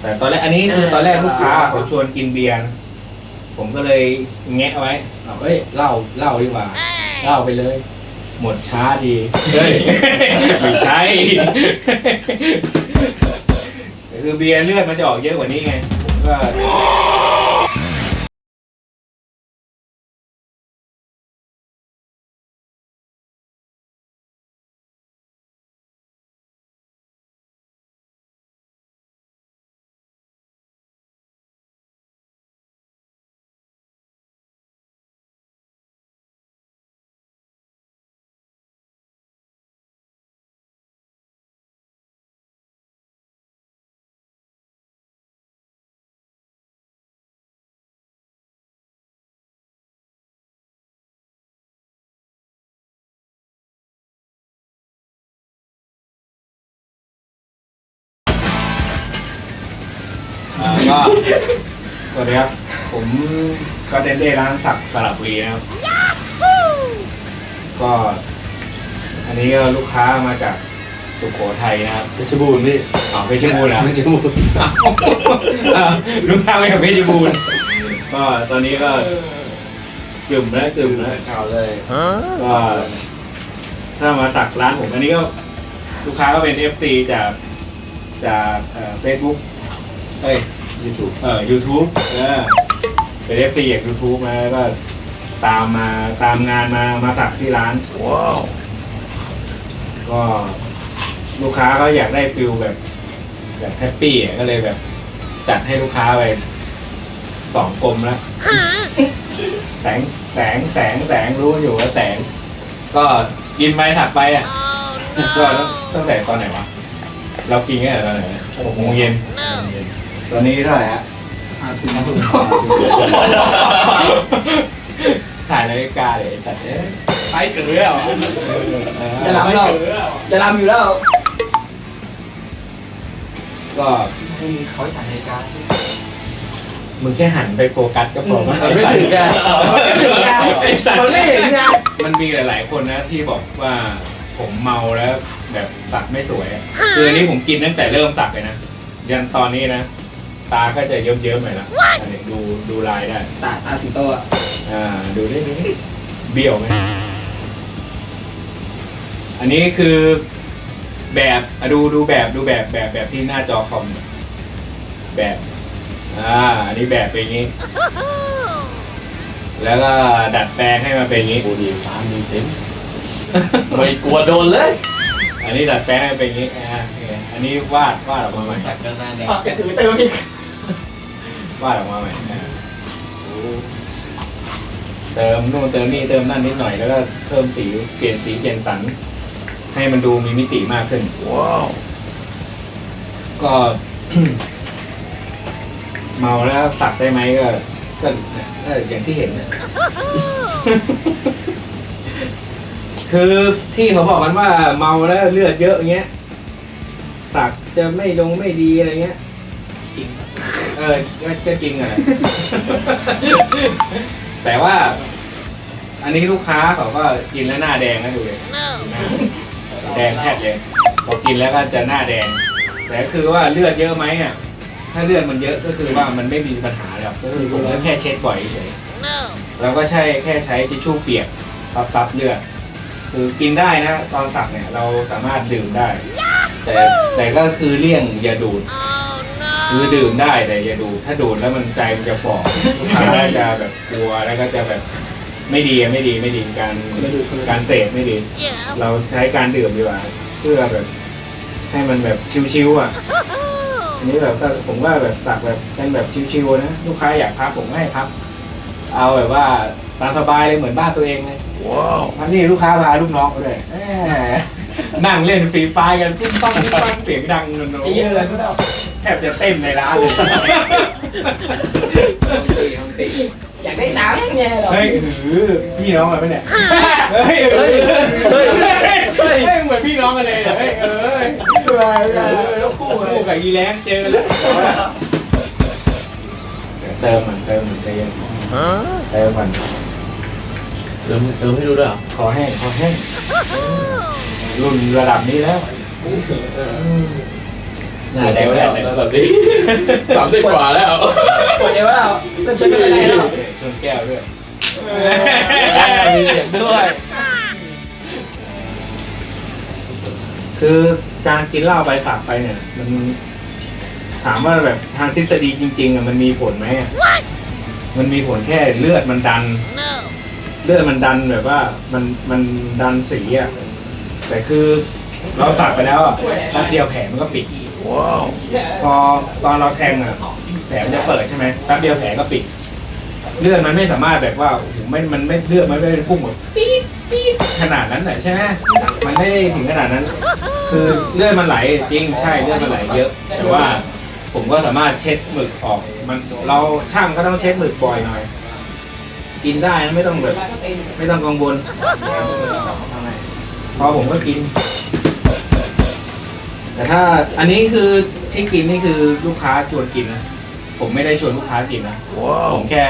แต่ตอนแรกอันนี้คือตอนแรกลูกค้าเขาชวนกินเบียร์นะผมก็เลยแงะเอาไว้เอาเอ้ยเหล้าเหล้าดีกว่าเหล้าไปเลย หมดช้าดีเฮ้ยไม่ใช่คือเบียร์เลือดมันจะออกเยอะกว่านี้ไงผมก็ ก็สวัสดีครับ ผมก็เดนเด้ร้านสักสระบุรีนะครับ ก็ อันนี้ก็ลูกค้ามาจากสุโขทัยนะครับเพชรบูรณ์พี่อ๋อเพชรบูรณ์นะเพชรบูรณ์อ่าลูกค้ามาจากเพชรบูรณ์ก็ตอนนี้ก็กลุ่มแล้วกลุ่มแล้วข่าวเลยก็ถ้ามาสักร้านผมอันนี้ก็ลูกค้าก็เป็นเอฟซีจากจากเฟซบุ๊กเอ้ย ยูทูบเออ YouTube เออเป็นเอฟซีจาก YouTube มาแล้วก็ตามมาตามงานมามาสักที่ร้าน ว้าว ก็ลูกค้าก็อยากได้ฟิลแบบแบบแฮปปี้อะก็เลยแบบ จัดให้ลูกค้าไปสองกลมแล้ว แสงแสงแสงแสงรู้อยู่ว่าแสง ก็กินไปถักไปอะก็ตั้งแต่ตอนไหนวะ เรากินกันตอนไหนหกโมงเย็น ตอนนี้เท่าไหร่ฮะถึงนะถึงถ่ายนาฬิกาเลยไอ้สัตว์เอ้ยไปเกิดแล้วจะรับเราจะรำอยู่แล้ว ก็ไม่มีเขาถ่ายรายการมึงแค่หันไปโฟกัสก็พอมันไม่ถึงไงไอ้สัตว์มันไม่เห็นไงมันมีหลาย ๆ คนนะที่บอกว่าผมเมาแล้วแบบสักไม่สวยอะคืออันนี้ผมกินตั้งแต่เริ่มสักเลยนะยันตอนนี้นะ ตาก็จะเยิ้มๆหน่อยละอันนี้ดูดูลายได้ ตาตาสิงโตอะอ่าดูได้ดูดิเบี้ยวไหมอันนี้คือแบบอะดูดูแบบดูแบบแบบแบบที่หน้าจอคอมแบบอ่าอันนี้แบบเป็นอย่างนี้ แล้วก็ดัดแปลงให้มันเป็นอย่างนี้บูดีฟาร์มมีเต็มไม่กลัวโดนเลย อันนี้ดัดแปลงให้เป็นอย่างนี้อ่าโอเคอันนี้วาดวาดออกมาใหม่ สักก็น่าแดง ปากกระถือเติมอีก วาดออกมาใหม่อ่าเติมนู่นเติมนี่เติมนั่นนิดหน่อยแล้วก็เพิ่มสีเปลี่ยนสีเปลี่ยนสัน ให้มันดูมีมิติมากขึ้น ว้าวก็ เมาแล้วตัดได้ไหมก็ก็ก็อย่างที่เห็นนะ คือที่เขาบอกกันว่าเมาแล้วเลือดเยอะอย่างเงี้ยสักจะไม่ลงไม่ดีอะไรเงี้ย จริง เออก็ก็จริงอะ แต่ว่า อันนี้ลูกค้าเขาก็กินแล้วหน้าแดงนะดูเลยหน้าแดงแทบเลยพอกินแล้วก็จะหน้าแดง แต่คือว่าเลือดเยอะไหมอะ ถ้าเลือดมันเยอะก็คือว่ามันไม่มีปัญหาแล้วก็คือผมก็แค่เช็ดบ่อยเฉยแล้วก็ใช่แค่ใช้ทิชชู่เปียกซับซับเลือด คือกินได้นะ ตอนสักเนี่ยเราสามารถดื่มได้ แต่แต่ก็คือเลี่ยงอย่าดูด คือดื่มได้แต่อย่าดูดถ้าดูดแล้วมันใจมันจะฝ่อลูกค้าจะแบบกลัวแล้วก็จะแบบไม่ดีอะไม่ดีไม่ดีการการเสพไม่ดี เราใช้การดื่มดีกว่า เพื่อแบบ ให้มันแบบชิวๆอะอันนี้แบบก็ผมว่าแบบสักแบบเป็นแบบชิวๆนะลูกค้าอยากพักผมก็ให้พักเอาแบบว่าตามสบายเลยเหมือนบ้านตัวเองเลยว้าววันนี้ลูกค้าพาลูกน้องมาด้วยแหม นั่งเล่นฟรีไฟร์กันปุ้งปังปุ้งปังเสียงดังนนจะเยอะเลยก็ได้แทบจะเต้นในร้านเลยอยากได้ตังค์ไงเหรอเฮ้ยหือพี่น้องกันปะเนี่ยเฮ้ยเฮ้ยเฮ้ยเฮ้ยเฮ้ยเหมือนพี่น้องกันเลยเฮ้ยเอ้ยเออแล้วคู่คู่กับอีแรงเจอแล้วเติมมันเติมมันเติมเติมมันเติมเติมให้ดูด้วยเหรอขอแห้งขอแห้ง รุ่นระดับนี้แล้วหน้าแดงแล้วแล้วแบบนี้สามสิบกว่าแล้วปวดเอวแล้วมันจะเป็นอะไรหรอชนแก้วด้วยมีเสียงด้วย คือการกินเหล้าไปสาบไปเนี่ย มันถามว่าแบบทางทฤษฎีจริง ๆอะมันมีผลไหมอะมันมีผลแค่เลือดมันดัน เลือดมันดันแบบว่ามันมันดันสีอะ แต่คือเราสักไปแล้วอะแป๊บเดียวแผลมันก็ปิด ว้าวพอตอนเราแทงอะแผลมันจะเปิดใช่ไหมแป๊บเดียวแผลก็ปิด เลือดมันไม่สามารถแบบว่าโอ้โหไม่มันไม่เลือดมันไม่ได้พุ่งแบบปี๊ดปี๊ดขนาดนั้นแหละใช่ไหมมันไม่ได้ถึงขนาดนั้น คือเลือดมันไหลจริงใช่เลือดมันไหลเยอะ แต่ว่าผมก็สามารถเช็ดหมึกออก มันเราช่างก็ต้องเช็ดหมึกบ่อยหน่อย กินได้นะไม่ต้องแบบไม่ต้องกังวล พอผมก็กิน แต่ถ้าอันนี้คือที่กินนี่คือลูกค้าชวนกินนะ ผมไม่ได้ชวนลูกค้ากินนะว้าวผมแค่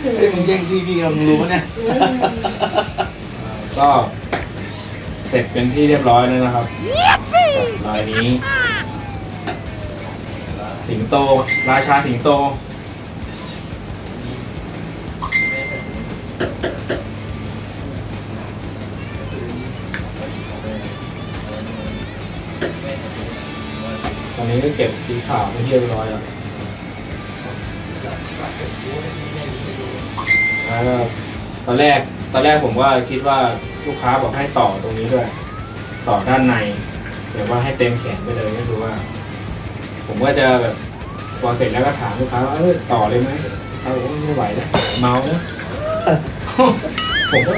เฮ้ยมึงแย่งที่พี่เรามึงรู้ปะเนี่ยก็เสร็จเป็นที่เรียบร้อยแล้วนะครับรายนี้ สิงโตราชาสิงโต ตอนนี้ก็เก็บสีขาวเป็นที่เรียบร้อยแล้ว ก็ตอนแรกตอนแรกผมว่าคิดว่าลูกค้าบอกให้ต่อตรงนี้ด้วย ต่อด้านในแบบว่าให้เต็มแขนไปเลยก็คือว่า ผมก็จะแบบพอเสร็จแล้วก็ถามลูกค้าว่าเออต่อเลยไหมเขาบอกว่าไม่ไหวแล้วเมานะผมก็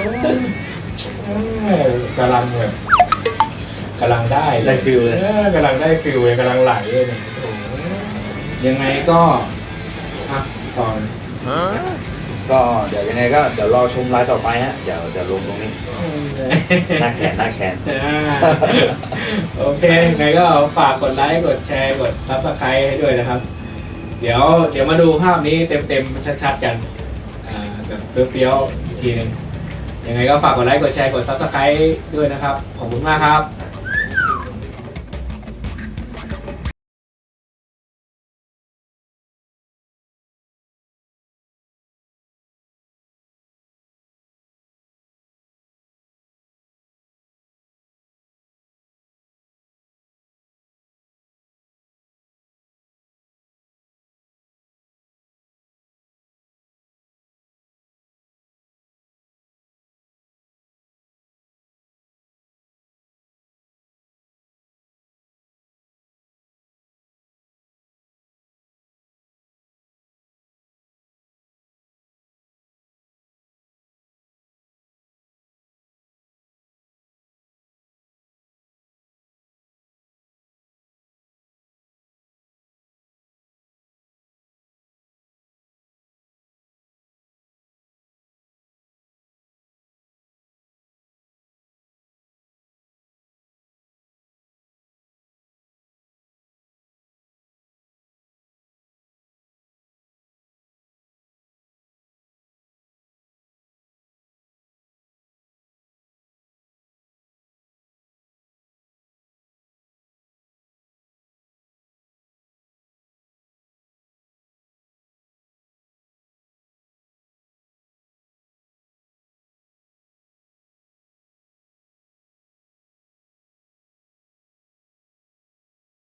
เออกำลังแบบกำลังได้ได้ฟิลเลย ออกำลังได้ฟิลเลยกำลังไหลเลยเนี่ยโอ้โหยังไงก็อะก่อน ก็เดี๋ยวยังไงก็เดี๋ยวรอชมไลฟ์ต่อไปฮะเดี๋ยวเดี๋ยวลงตรงนี้หน้าแขนหน้าแขนอ่าโอเคไงก็ฝากกดไลค์กดแชร์กดซับสไครต์ให้ด้วยนะครับ เดี๋ยวเดี๋ยวมาดูภาพนี้เต็มๆชัดๆกันอ่าแบบเปรี้ยวๆอีกทีหนึ่งยังไงก็ฝากกดไลค์กดแชร์กดซับสไครต์ด้วยนะครับ ขอบคุณมากครับ